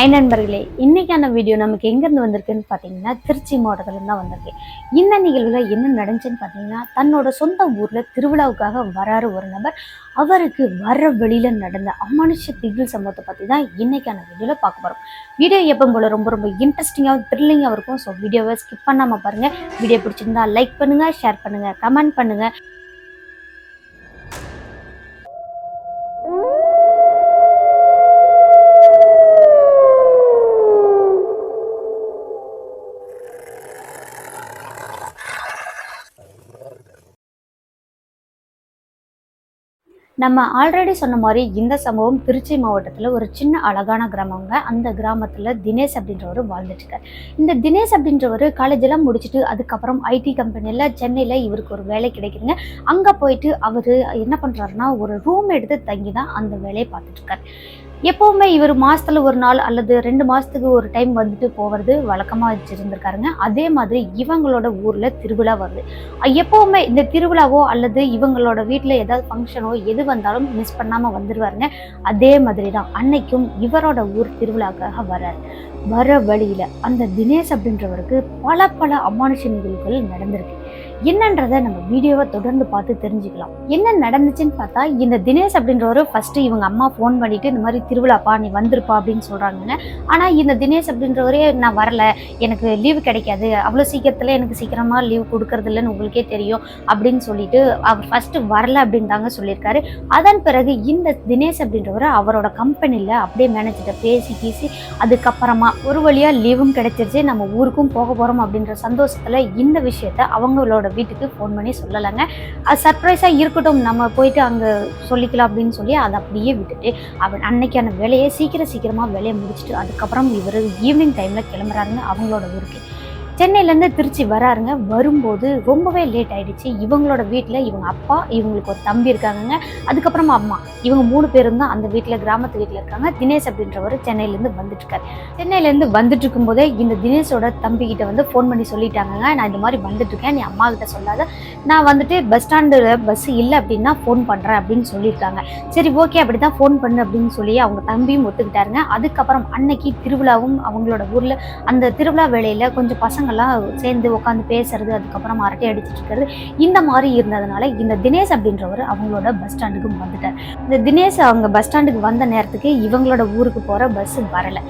Hi நண்பர்களே இன்னைக்கான video நமக்கு எங்கேருந்து வந்திருக்குன்னு பார்த்தீங்கன்னா திருச்சி மாவட்டத்துலேருந்து தான் வந்திருக்கு. இந்த நிகழ்வில் என்ன நடந்துச்சுன்னு பார்த்தீங்கன்னா தன்னோட சொந்த ஊரில் திருவிழாவுக்காக வராரு ஒரு நபர். அவருக்கு வர வழியில் நடந்த அமானுஷ திகில் சம்பவத்தை பற்றி தான் இன்றைக்கான வீடியோவில் பார்க்க போகிறோம் வீடியோ எப்போ போல ரொம்ப ரொம்ப இன்ட்ரெஸ்டிங்காகவும் த்ரில்லிங்காக இருக்கும். ஸோ வீடியோவை ஸ்கிப் பண்ணாமல் பாருங்கள் வீடியோ பிடிச்சிருந்தா லைக் பண்ணுங்கள் ஷேர் பண்ணுங்கள் கமெண்ட் பண்ணுங்கள் நம்ம ஆல்ரெடி சொன்ன மாதிரி இந்த சம்பவம் திருச்சி மாவட்டத்தில் ஒரு சின்ன அழகான கிராமங்க. அந்த கிராமத்தில் தினேஷ் அப்படின்றவர் வாழ்ந்துட்டுருக்கார். இந்த தினேஷ் அப்படின்றவர் காலேஜெல்லாம் முடிச்சுட்டு அதுக்கப்புறம் ஐடி கம்பெனியில் சென்னையில் இவருக்கு ஒரு வேலை கிடைக்குதுங்க. அங்கே போயிட்டு அவர் என்ன பண்ணுறாருன்னா ஒரு ரூம் எடுத்து தங்கி தான் அந்த வேலையை பார்த்துட்ருக்கார் எப்போவுமே இவர் மாதத்தில் ஒரு நாள் அல்லது ரெண்டு மாதத்துக்கு ஒரு டைம் வந்துட்டு போகிறது வழக்கமாக வச்சுருந்துருக்காருங்க. அதே மாதிரி இவங்களோட ஊரில் திருவிழா வருது. எப்போவுமே இந்த திருவிழாவோ அல்லது இவங்களோட வீட்டில் ஏதாவது ஃபங்க்ஷனோ எது வந்தாலும் மிஸ் பண்ணாமல் வந்துடுவாருங்க அதே மாதிரி தான் அன்னைக்கும் இவரோட ஊர் திருவிழாக்காக வர்றார் வர வழியில் அந்த தினேஷ் அப்படின்றவருக்கு பல பல அமானுஷ நிகழ்வுகள் நடந்திருக்கு. என்னன்றதை நம்ம வீடியோவை தொடர்ந்து பார்த்து தெரிஞ்சுக்கலாம். என்ன நடந்துச்சுன்னு பார்த்தா இந்த தினேஷ் அப்படின்றவரு ஃபர்ஸ்ட் இவங்க அம்மா ஃபோன் பண்ணிட்டு இந்த மாதிரி திருவிழாப்பா நீ வந்திருப்பா அப்படின்னு சொல்றாங்க ஆனால் இந்த தினேஷ் அப்படின்றவரே நான் வரல. எனக்கு லீவு கிடைக்காது. அவ்வளோ சீக்கிரத்தில் எனக்கு சீக்கிரமாக லீவ் கொடுக்கறது இல்லைன்னு உங்களுக்கே தெரியும் அப்படின்னு சொல்லிட்டு அவர் ஃபர்ஸ்ட் வரல அப்படின்னு தாங்க சொல்லியிருக்காரு. அதன் பிறகு இந்த தினேஷ் அப்படின்றவர் அவரோட கம்பெனியில் அப்படியே மேனேஜர்கிட்ட பேசி பேசி அதுக்கப்புறமா ஒரு வழியாக லீவும் கிடைச்சிருச்சு. நம்ம ஊருக்கும் போக போகிறோம் அப்படின்ற சந்தோஷத்தில் இந்த விஷயத்த அவங்களோட வீட்டுக்கு ஃபோன் பண்ணி சொல்லலைங்க. அது சர்ப்ரைஸாக இருக்கட்டும் நம்ம போயிட்டு அங்கே சொல்லிக்கலாம் அப்படின்னு சொல்லி அதை அப்படியே விட்டுட்டு அவன் அன்னைக்கான வேலையை சீக்கிரம் சீக்கிரமாக வேலையை முடிச்சுட்டு அதுக்கப்புறம் இவர் ஈவினிங் டைமில் கிளம்புறாருங்க அவங்களோட ஊருக்கு. சென்னையிலேருந்து திருச்சி வராருங்க. வரும்போது ரொம்பவே லேட் ஆகிடுச்சு இவங்களோட வீட்டில் இவங்க அப்பா இவங்களுக்கு ஒரு தம்பி இருக்காங்கங்க. அதுக்கப்புறமா அம்மா. இவங்க மூணு பேரும் தான் அந்த வீட்டில் கிராமத்து வீட்டில் இருக்காங்க. தினேஷ் அப்படின்றவர் சென்னையிலேருந்து வந்துட்டுருக்காரு. சென்னையிலேருந்து வந்துட்டு இருக்கும்போதே இந்த தினேஷோட தம்பிக்கிட்ட வந்து ஃபோன் பண்ணி சொல்லிட்டாங்கங்க. நான் இந்த மாதிரி வந்துட்டுருக்கேன். நீ அம்மா கிட்ட சொல்லாத. நான் வந்துட்டு பஸ் ஸ்டாண்டில் பஸ் இல்லை அப்படின்னா ஃபோன் பண்ணுறேன் அப்படின்னு சொல்லியிருக்காங்க. சரி ஓகே அப்படி தான் ஃபோன் பண்ணு அப்படின்னு சொல்லி அவங்க தம்பியும் ஒத்துக்கிட்டாருங்க. அதுக்கப்புறம் அன்னைக்கு திருவிழாவும் அவங்களோட ஊரில் அந்த திருவிழா வேலையில் கொஞ்சம் பசங்க பசங்கள்லாம் சேர்ந்து உட்காந்து பேசுறது அதுக்கப்புறம் அரட்டை அடிச்சிட்டு இருக்கிறது இந்த மாதிரி இருந்ததுனால இந்த தினேஷ் அப்படின்றவர் அவங்களோட பஸ் ஸ்டாண்டுக்கு வந்துட்டார். இந்த தினேஷ் அவங்க பஸ் ஸ்டாண்டுக்கு வந்த நேரத்துக்கு இவங்களோட ஊருக்கு போகிற பஸ் வரலை.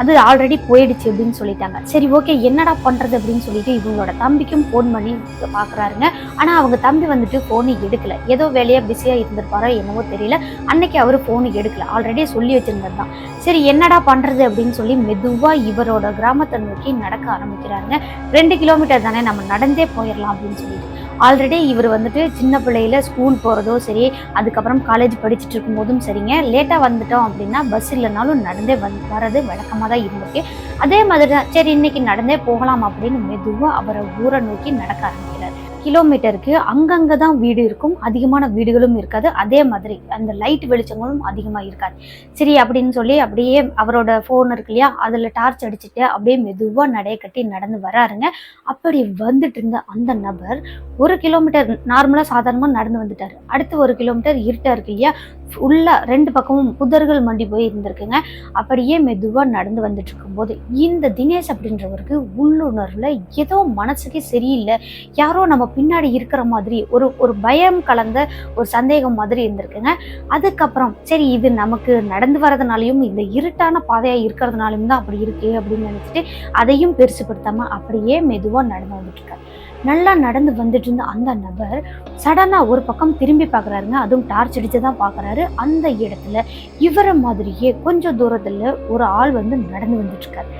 அது ஆல்ரெடி போயிடுச்சு அப்படின்னு சொல்லிட்டாங்க. சரி ஓகே என்னடா பண்ணுறது அப்படின்னு சொல்லிட்டு இவங்களோட தம்பிக்கும் ஃபோன் பண்ணி பார்க்குறாருங்க ஆனால் அவங்க தம்பி வந்துட்டு ஃபோனு எடுக்கல. ஏதோ வேலையாக பிஸியாக இருந்திருப்பாரோ என்னவோ தெரியல. அன்னைக்கு அவர் ஃபோனு எடுக்கல. ஆல்ரெடி சொல்லி வச்சுருந்தது தான். சரி என்னடா பண்ணுறது அப்படின்னு சொல்லி மெதுவாக இவரோட கிராமத்தை நோக்கி நடக்க ஆரம்பிக்கிறாருங்க. ரெண்டு கிலோமீட்டர் தானே நம்ம நடந்தே போயிடலாம் அப்படின்னு சொல்லிட்டு. ஆல்ரெடி இவர் வந்துட்டு சின்ன பிள்ளையில ஸ்கூல் போகிறதோ சரி அதுக்கப்புறம் காலேஜ் படிச்சுட்டு இருக்கும்போதும் சரிங்க. லேட்டாக வந்துட்டோம் அப்படின்னா பஸ் இல்லைனாலும் நடந்தே வந்து வரது வழக்கமாக தான் இருந்திருக்கு அதே மாதிரி தான் சரி இன்னைக்கு நடந்தே போகலாம் அப்படின்னு மெதுவாக அவரை ஊரை நோக்கி நடக்க ஆரம்பிக்கிறார். கிலோமீட்டருக்கு அங்கங்கே தான் வீடு இருக்கும் அதிகமான வீடுகளும் இருக்காது. அதே மாதிரி அந்த லைட் வெளிச்சங்களும் அதிகமாக இருக்காது. சரி அப்படின்னு சொல்லி அப்படியே அவரோட ஃபோன் இருக்கு இல்லையா அதில் டார்ச் அடிச்சுட்டு அப்படியே மெதுவாக நடைய கட்டி நடந்து வராருங்க. அப்படி வந்துட்டு இருந்த அந்த நபர் ஒரு கிலோமீட்டர் நார்மலாக சாதாரணமாக நடந்து வந்துட்டார். அடுத்து ஒரு கிலோமீட்டர் இருட்டாக இருக்கு இல்லையா ஃபுல்லாக ரெண்டு பக்கமும் புதர்கள் மண்டி போய் இருந்திருக்குங்க. அப்படியே மெதுவாக நடந்து வந்துட்டு இருக்கும்போது இந்த தினேஷ் அப்படின்றவருக்கு உள்ளுணர்வில் ஏதோ மனசுக்கே சரியில்லை. யாரோ நம்ம பின்னாடி இருக்கிற மாதிரி ஒரு ஒரு பயம் கலந்த ஒரு சந்தேகம் மாதிரி இருந்திருக்குங்க. அதுக்கப்புறம் சரி இது நமக்கு நடந்து வரதுனாலையும் இந்த இருட்டான பாதையாக இருக்கிறதுனாலையும் தான் அப்படி இருக்கு அப்படின்னு நினச்சிட்டு அதையும் பெருசுப்படுத்தாமல் அப்படியே மெதுவாக நடந்து வந்துட்டு இருக்காரு நல்லா நடந்து வந்துட்டு இருந்த அந்த நபர் சடனாக ஒரு பக்கம் திரும்பி பார்க்குறாருங்க அதுவும் டார்ச் அடிச்சு தான் பார்க்குறாரு அந்த இடத்துல இவரை மாதிரியே கொஞ்சம் தூரத்தில் ஒரு ஆள் வந்து நடந்து வந்துட்டுருக்காரு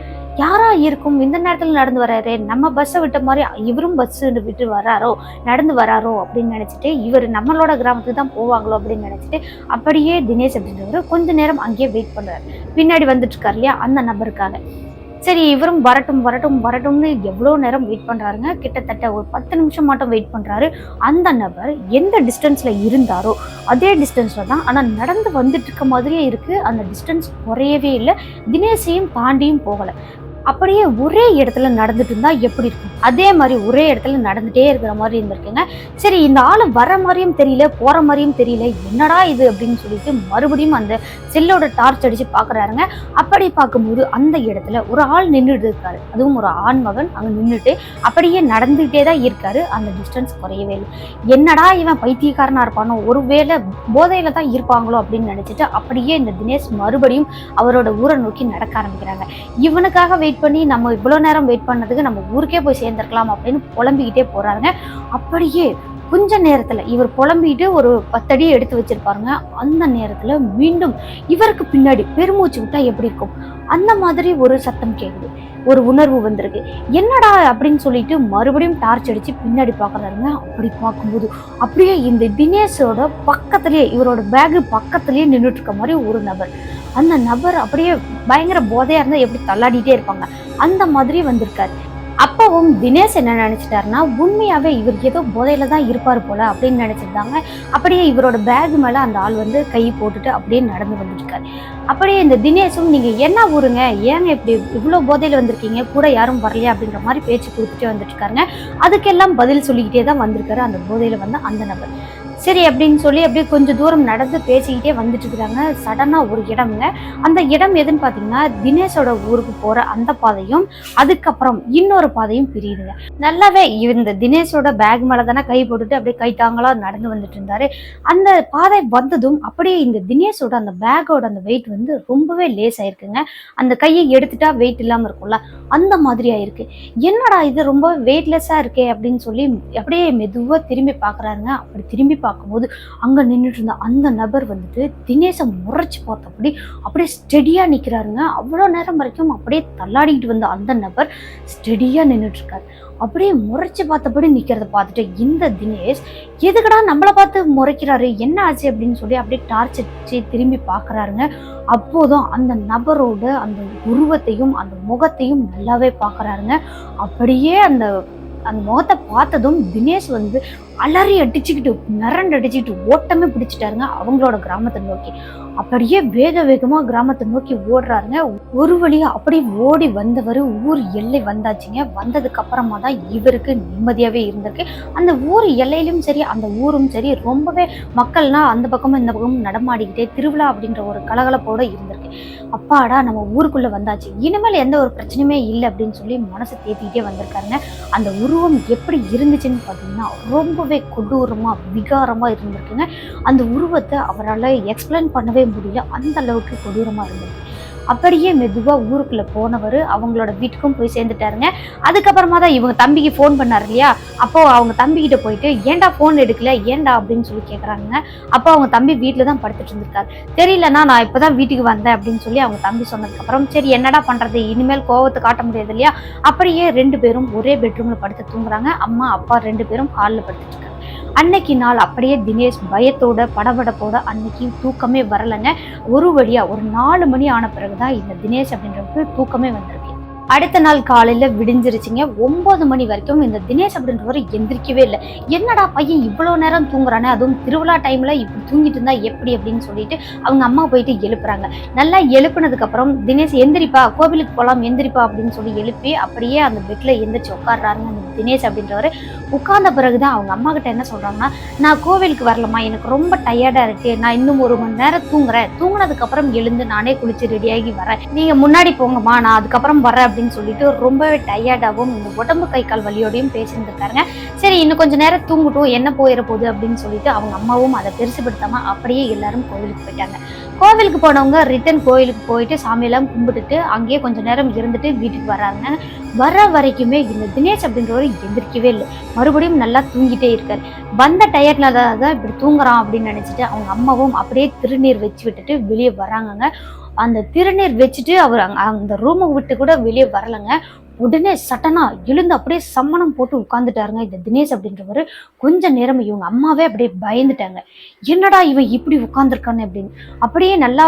யாரா இருக்கும்? இந்த நேரத்தில் நடந்து வராரு? நம்ம பஸ்ஸை விட்ட மாதிரி இவரும் பஸ் விட்டு வராரோ? நடந்து வராரோ? அப்படின்னு நினச்சிட்டு இவர் நம்மளோட கிராமத்துக்கு தான் போவாங்களோ? அப்படின்னு நினச்சிட்டு அப்படியே தினேஷ் அப்படின்றவர் கொஞ்ச நேரம் அங்கேயே வெயிட் பண்ணுறாரு பின்னாடி வந்துட்டு இருக்காரு இல்லையா? அந்த நபருக்காக. சரி இவரும் வரட்டும் வரட்டும் வரட்டும்னு எவ்வளோ நேரம் வெயிட் பண்ணுறாருங்க கிட்டத்தட்ட ஒரு பத்து நிமிஷம் மட்டும் வெயிட் பண்ணுறாரு அந்த நபர் எந்த டிஸ்டன்ஸில் இருந்தாரோ அதே டிஸ்டன்ஸில் தான் ஆனால் நடந்து வந்துட்டு இருக்க மாதிரியே இருக்குது அந்த டிஸ்டன்ஸ் குறையவே இல்லை. தினேஷையும் தாண்டியும் போகலை. அப்படியே ஒரே இடத்துல நடந்துட்டு இருந்தா எப்படி இருக்கும்? அதே மாதிரி ஒரே இடத்துல நடந்துட்டே இருக்கிற மாதிரி இருந்திருக்குங்க. சரி இந்த ஆள் வர மாதிரியும் தெரியல போற மாதிரியும் தெரியல என்னடா இது அப்படின்னு சொல்லிட்டு மறுபடியும் அந்த செல்லோட டார்ச் அடிச்சு பாக்குறாருங்க. அப்படி பார்க்கும்போது அந்த இடத்துல ஒரு ஆள் நின்றுட்டு இருக்காரு. அதுவும் ஒரு ஆண் மகன் அங்க நின்றுட்டு அப்படியே நடந்துகிட்டே தான் இருக்காரு. அந்த டிஸ்டன்ஸ் குறையவே இல்லை. என்னடா இவன் பைத்தியக்காரனா இருப்பானோ? ஒருவேளை போதையில தான் இருப்பாங்களோ அப்படின்னு நினைச்சிட்டு அப்படியே இந்த தினேஷ் மறுபடியும் அவரோட ஊரை நோக்கி நடக்க ஆரம்பிக்கிறாங்க. இவனுக்காக வெயிட் பண்ணி நம்ம இவ்வளோ நேரம் வெயிட் பண்ணதுக்கு நம்ம ஊருக்கே போய் சேர்ந்துருக்கலாம் அப்படின்னு புலம்பிக்கிட்டே போகிறாருங்க அப்படியே கொஞ்ச நேரத்தில் இவர் புலம்பிட்டு ஒரு பத்தடி எடுத்து வச்சிருப்பாருங்க. அந்த நேரத்தில் மீண்டும் இவருக்கு பின்னாடி பெருமூச்சு விட்டா எப்படி இருக்கும்? அந்த மாதிரி ஒரு சத்தம் கேட்குது ஒரு உணர்வு வந்திருக்கு. என்னடா அப்படின்னு சொல்லிட்டு மறுபடியும் டார்ச் அடித்து பின்னாடி பார்க்குறாருங்க அப்படி பார்க்கும்போது அப்படியே இந்த தினேஷோட பக்கத்துலேயே இவரோட பேகு பக்கத்துலேயே நின்றுட்டு இருக்க மாதிரி ஒரு நபர். அந்த நபர் அப்படியே பயங்கர போதையா இருந்தா எப்படி தள்ளாடிட்டே இருப்பாங்க? அந்த மாதிரி வந்திருக்காரு. அப்பவும் தினேஷ் என்ன நினைச்சிட்டாருன்னா உண்மையாவே இவர் ஏதோ போதையில தான் இருப்பார் போல அப்படின்னு நினைச்சிருந்தாங்க. அப்படியே இவரோட பேக் மேல அந்த ஆள் வந்து கை போட்டுட்டு அப்படியே நடந்து வந்துருக்காரு அப்படியே இந்த தினேஷும் நீங்க என்ன ஊருங்க? ஏங்க இப்படி இவ்வளோ போதையில வந்திருக்கீங்க? கூட யாரும் வரலையா? அப்படின்ற மாதிரி பேச்சு கொடுத்துட்டே வந்துட்டு இருக்காருங்க அதுக்கெல்லாம் பதில் சொல்லிக்கிட்டே தான் வந்திருக்காரு அந்த போதையில வந்த அந்த நபர். சரி அப்படின்னு சொல்லி அப்படியே கொஞ்சம் தூரம் நடந்து பேசிக்கிட்டே வந்துட்டு இருக்கிறாங்க சடனாக ஒரு இடம்ங்க. அந்த இடம் எதுன்னு பார்த்தீங்கன்னா தினேஷோட ஊருக்கு போற அந்த பாதையும் அதுக்கப்புறம் இன்னொரு பாதையும் பிரியுதுங்க. நல்லாவே இந்த தினேஷோட பேக் மேலே தானே கை போட்டுட்டு அப்படியே கை தாங்களா நடந்து வந்துட்டு இருந்தாரு அந்த பாதை வந்ததும் அப்படியே இந்த தினேஷோட அந்த பேக்கோட அந்த வெயிட் வந்து ரொம்பவே லேஸ் ஆயிருக்குங்க. அந்த கையை எடுத்துட்டா வெயிட் இல்லாம இருக்கும்ல. அந்த மாதிரி ஆயிருக்கு. என்னடா இது ரொம்ப வெயிட்லெஸ்ஸா இருக்கே அப்படின்னு சொல்லி அப்படியே மெதுவா திரும்பி பாக்குறாருங்க. அப்படி திரும்பி பார்க்கும்போது அங்கே நின்றுட்டு இருந்த அந்த நபர் வந்துட்டு தினேஷை முறைச்சு பார்த்தபடி அப்படியே ஸ்டெடியாக நிற்கிறாருங்க அவ்வளோ நேரம் வரைக்கும் அப்படியே தள்ளாடிக்கிட்டு வந்த அந்த நபர் ஸ்டெடியாக நின்றுட்டுருக்காரு அப்படியே முறைச்சு பார்த்தபடி நிற்கிறத பார்த்துட்டு இந்த தினேஷ் எதுக்குடா நம்மளை பார்த்து முறைக்கிறாரு? என்ன ஆச்சு அப்படின்னு சொல்லி அப்படியே டார்ச் அடிச்சு திரும்பி பார்க்கறாருங்க. அப்போதும் அந்த நபரோட அந்த உருவத்தையும் அந்த முகத்தையும் நல்லாவே பார்க்கறாருங்க. அப்படியே அந்த அந்த முகத்தை பார்த்ததும் தினேஷ் வந்து அலறி அடிச்சுக்கிட்டு மிரண்டு அடிச்சுக்கிட்டு ஓட்டமே பிடிச்சிட்டாருங்க அவங்களோட கிராமத்தை நோக்கி. அப்படியே வேக வேகமா கிராமத்தை நோக்கி ஓடுறாருங்க. ஒரு வழியா அப்படியே ஓடி வந்தவர் ஊர் எல்லை வந்தாச்சுங்க. வந்ததுக்கு அப்புறமா தான் இவருக்கு நிம்மதியாவே இருந்திருக்கு. அந்த ஊர் எல்லையிலும் சரி அந்த ஊரும் சரி ரொம்பவே மக்கள்லாம் அந்த பக்கமும் இந்த பக்கமும் நடமாடிக்கிட்டே திருவிழா அப்படின்ற ஒரு கலகலப்போட இருந்திருக்கு. அப்பாடா நம்ம ஊருக்குள்ள வந்தாச்சு. இனிமேல் எந்த ஒரு பிரச்சனையுமே இல்லை அப்படின்னு சொல்லி மனசை தேத்திக்கிட்டே வந்திருக்காருங்க. அந்த உருவம் எப்படி இருந்துச்சுன்னு பார்த்தீங்கன்னா ரொம்பவே கொடூரமாக விகாரமாக இருந்திருக்குங்க. அந்த உருவத்தை அவரால் எக்ஸ்பிளைன் பண்ணவே முடியல அந்த அளவுக்கு கொடூரமாக இருந்தது. அப்படியே மெதுவாக ஊருக்குள்ளே போனவர் அவங்களோட வீட்டுக்கும் போய் சேர்ந்துட்டாருங்க. அதுக்கப்புறமா தான் இவங்க தம்பிக்கு ஃபோன் பண்ணாரு இல்லையா? அப்போ அவங்க தம்பிக்கிட்ட போயிட்டு ஏன்டா ஃபோன் எடுக்கல? ஏன்டா? அப்படின்னு சொல்லி கேட்குறாங்க அப்போ அவங்க தம்பி வீட்டில் தான் படுத்துட்டு இருந்திருக்காரு. தெரியலண்ணா நான் இப்போ தான் வீட்டுக்கு வந்தேன் அப்படின்னு சொல்லி அவங்க தம்பி சொன்னதுக்கப்புறம் சரி என்னடா பண்ணுறது இனிமேல் கோவத்தை காட்ட முடியாது இல்லையா? அப்படியே ரெண்டு பேரும் ஒரே பெட்ரூமில் படுத்து தூங்குறாங்க. அம்மா அப்பா ரெண்டு பேரும் ஹாலில் படுத்துட்டு அன்னைக்கு நாள் அப்படியே தினேஷ் பயத்தோட படபடப்போட அன்னைக்கு தூக்கமே வரலைங்க. ஒரு வழியாக ஒரு நாலு மணி ஆன பிறகுதான் இந்த தினேஷ் அப்படின்றவருக்கு தூக்கமே வந்திருக்கு. அடுத்த நாள் காலையில் விடிஞ்சிருச்சிங்க. ஒம்பது மணி வரைக்கும் இந்த தினேஷ் அப்படின்றவர் எந்திரிக்கவே இல்லை. என்னடா பையன் இவ்வளோ நேரம் தூங்குறானே? அதுவும் திருவிழா டைமில் இப்படி தூங்கிட்டு இருந்தா எப்படி அப்படின்னு சொல்லிட்டு அவங்க அம்மா போயிட்டு எழுப்புறாங்க. நல்லா எழுப்புனதுக்கப்புறம் தினேஷ் எந்திரிப்பா கோவிலுக்கு போகலாம் எந்திரிப்பா அப்படின்னு சொல்லி எழுப்பி அப்படியே அந்த பெட்டில் எந்திரிச்சு உட்காடுறாருங்க அந்த தினேஷ் அப்படின்றவர். உட்கார்ந்த பிறகுதான் அவங்க அம்மா கிட்ட என்ன சொல்கிறாங்கன்னா நான் கோவிலுக்கு வரலம்மா எனக்கு ரொம்ப டயர்டாக இருக்குது நான் இன்னும் ஒரு மணி நேரம் தூங்குறேன். தூங்கினதுக்கப்புறம் எழுந்து நானே குளிச்சு ரெடியாகி வரேன். நீங்கள் முன்னாடி போங்கம்மா நான் அதுக்கப்புறம் வரேன் அப்படின்னு சொல்லிட்டு ரொம்பவே டயர்டாகவும் இந்த உடம்பு கை கால் வலியோடையும் பேசியிருந்துருக்காருங்க. சரி இன்னும் கொஞ்சம் நேரம் தூங்கட்டும் என்ன போயிட போகுது அப்படின்னு சொல்லிட்டு அவங்க அம்மாவும் அதை பெருசுப்படுத்தாம அப்படியே எல்லாரும் கோவிலுக்கு போயிட்டாங்க. கோவிலுக்கு போனவங்க ரிட்டன் கோயிலுக்கு போயிட்டு சாமியெல்லாம் கும்பிட்டுட்டு அங்கேயே கொஞ்ச நேரம் இருந்துட்டு வீட்டுக்கு வராங்க. வர வரைக்குமே இந்த தினேஷ் அப்படின்றவர் எந்திரிக்கவே இல்லை. மறுபடியும் நல்லா தூங்கிட்டே இருக்காரு. வந்த டயர்ட்ல தான் இப்படி தூங்குறான் அப்படின்னு நினைச்சிட்டு அவங்க அம்மாவும் அப்படியே திருநீர் வச்சு விட்டுட்டு வெளியே வராங்கங்க. அந்த திருநீர் வச்சுட்டு அவர் அந்த ரூமை விட்டு கூட வெளியே வரலைங்க. உடனே சட்டனா எழுந்து அப்படியே சம்மணம் போட்டு உட்காந்துட்டாருங்க இந்த தினேஷ் அப்படின்றவர். கொஞ்ச நேரம் இவங்க அம்மாவே அப்படியே பயந்துட்டாங்க. என்னடா இவன் இப்படி உட்காந்துருக்கான்னு அப்படின்னு. அப்படியே நல்லா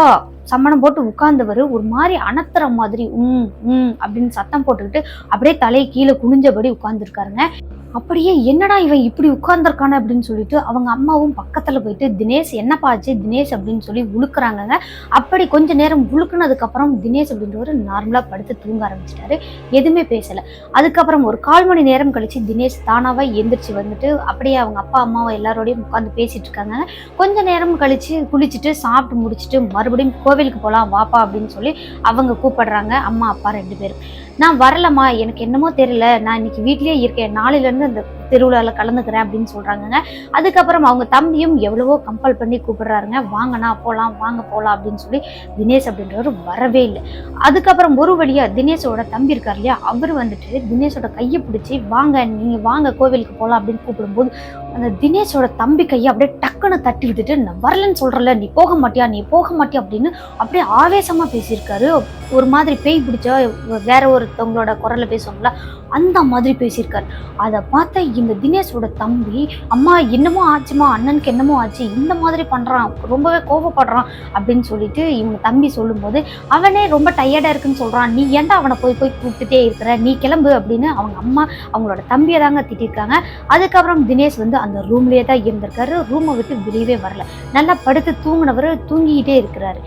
சம்மணம் போட்டு உட்கார்ந்தவர் ஒரு மாதிரி அனத்துற மாதிரி உம் உம் அப்படின்னு சத்தம் போட்டுக்கிட்டு அப்படியே தலையை கீழே குனிஞ்சபடி உட்காந்துருக்காருங்க அப்படியே என்னடா இவன் இப்படி உட்கார்ந்துருக்கானே அப்படின்னு சொல்லிட்டு அவங்க அம்மாவும் பக்கத்தில் போயிட்டு தினேஷ் என்னப்பா ஆச்சு? தினேஷ் அப்படின்னு சொல்லி உழுக்குறாங்கங்க. அப்படி கொஞ்ச நேரம் உழுக்குனதுக்கப்புறம் தினேஷ் அப்படின்றவர் நார்மலாக படுத்து தூங்க ஆரம்பிச்சிட்டாரு. எதுவுமே பேசலை. அதுக்கப்புறம் ஒரு கால் மணி நேரம் கழித்து தினேஷ் தானாவா எந்திரிச்சு வந்துட்டு அப்படியே அவங்க அப்பா அம்மாவை எல்லாரோடையும் உட்காந்து பேசிட்டு இருக்காங்க. கொஞ்ச நேரம் கழித்து குளிச்சுட்டு சாப்பிட்டு முடிச்சுட்டு மறுபடியும் கோவிலுக்கு போகலாம் வாப்பா அப்படின்னு சொல்லி அவங்க கூப்பிடுறாங்க. அம்மா அப்பா ரெண்டு பேரும். நான் வரலம்மா எனக்கு என்னமோ தெரியல. நான் இன்னைக்கு வீட்லேயே இருக்கேன். நாளையிலேருந்து இந்த திருவிழாவில் கலந்துக்கிறேன் அப்படின்னு சொல்கிறாங்கங்க அதுக்கப்புறம் அவங்க தம்பியும் எவ்வளவோ கம்பல் பண்ணி கூப்பிடுறாருங்க. வாங்கண்ணா போகலாம் வாங்க போகலாம் அப்படின்னு சொல்லி தினேஷ் அப்படின்றவர் வரவே இல்லை. அதுக்கப்புறம் ஒரு வழியாக தினேஷோட தம்பி இருக்கார் இல்லையா அவர் வந்துட்டு தினேஷோட கையை பிடிச்சி வாங்க நீங்கள் வாங்க கோவிலுக்கு போகலாம் அப்படின்னு கூப்பிடும்போது அந்த தினேஷோட தம்பி கையை அப்படியே டக்குன்னு தட்டி விட்டுட்டு நான் வரலன்னு சொல்கிறல நீ போக மாட்டியா நீ போக மாட்டியா? அப்படின்னு அப்படியே ஆவேசமாக பேசியிருக்காரு. ஒரு மாதிரி பேய் பிடிச்சா வேற ஒருத்தவங்களோட குரலில் பேசுவாங்களா அந்த மாதிரி பேசியிருக்காரு. அதை பார்த்த இந்த தினேஷோட தம்பி அம்மா என்னமோ ஆச்சுமா? அண்ணனுக்கு என்னமோ ஆச்சு? இந்த மாதிரி பண்ணுறான் ரொம்பவே கோபப்படுறான் அப்படின்னு சொல்லிட்டு இவங்க தம்பி சொல்லும்போது அவனே ரொம்ப டயர்டாக இருக்குன்னு சொல்கிறான் நீ ஏன்டா அவனை போய் போய் கூப்பிட்டுட்டே இருக்கிற? நீ கிளம்பு அப்படின்னு அவங்க அம்மா அவங்களோட தம்பியை தாங்க திட்டிருக்காங்க அதுக்கப்புறம் தினேஷ் வந்து அந்த ரூம்லயே தான் இருந்திருக்காரு. ரூமை விட்டு வெளியவே வரல. நல்லா படுத்து தூங்கினவர் தூங்கிக்கிட்டே இருக்கிறாரு.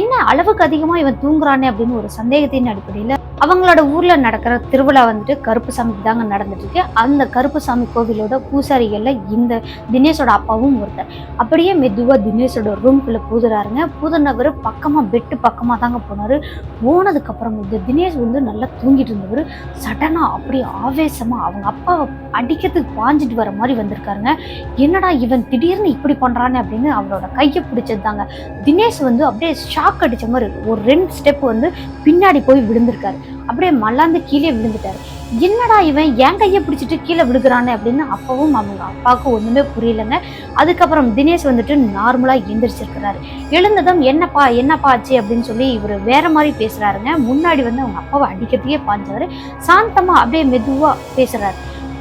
என்ன அளவுக்கு அதிகமா இவன் தூங்குறானே அப்படின்னு ஒரு சந்தேகத்தின் அடிப்படையில் அவங்களோட ஊர்ல நடக்கிற திருவிழா வந்துட்டு கருப்பு சாமிக்கு தாங்க நடந்துட்டு இருக்கு அந்த கருப்பு சாமி கோவிலோட பூசாரிகள்ல இந்த தினேஷோட அப்பாவும் ஒருத்தர். அப்படியே மெதுவா தினேஷோட ரூம்குள்ளே பூதுறாருங்க. பூதுனவர் பக்கமா பெட்டு பக்கமா தாங்க போனாரு. போனதுக்கு அப்புறம் இந்த தினேஷ் வந்து நல்லா தூங்கிட்டு இருந்தவர் சடனாக அப்படியே ஆவேசமா அவங்க அப்பாவை அடிக்கிறதுக்கு பாஞ்சிட்டு வர மாதிரி வந்திருக்காரு. பாருங்க. என்னடா இவன் திடீர்னு இப்படி பண்றானே அப்படின்னு அவரோட கையை பிடிச்சது தாங்க தினேஷ் வந்து அப்படியே ஷாக் அடிச்ச மாதிரி ஒரு ரெண்டு ஸ்டெப் வந்து பின்னாடி போய் விழுந்திருக்காரு. அப்படியே மல்லாந்து கீழே விழுந்துட்டாரு. என்னடா இவன் என் கையை பிடிச்சிட்டு கீழே விழுகிறானே அப்படின்னு அப்பவும் அவங்க அப்பாவுக்கு ஒன்றுமே புரியலங்க. அதுக்கப்புறம் தினேஷ் வந்துட்டு நார்மலா எழுந்திரிச்சிருக்கிறாரு எழுந்ததும் என்னப்பா என்னப்பா ஆச்சு அப்படின்னு சொல்லி இவர் வேற மாதிரி பேசுறாருங்க. முன்னாடி வந்து அவங்க அப்பாவை அடிக்கிறதுக்கே பாஞ்சவர். சாந்தமா அப்படியே மெதுவா பேசுறாரு.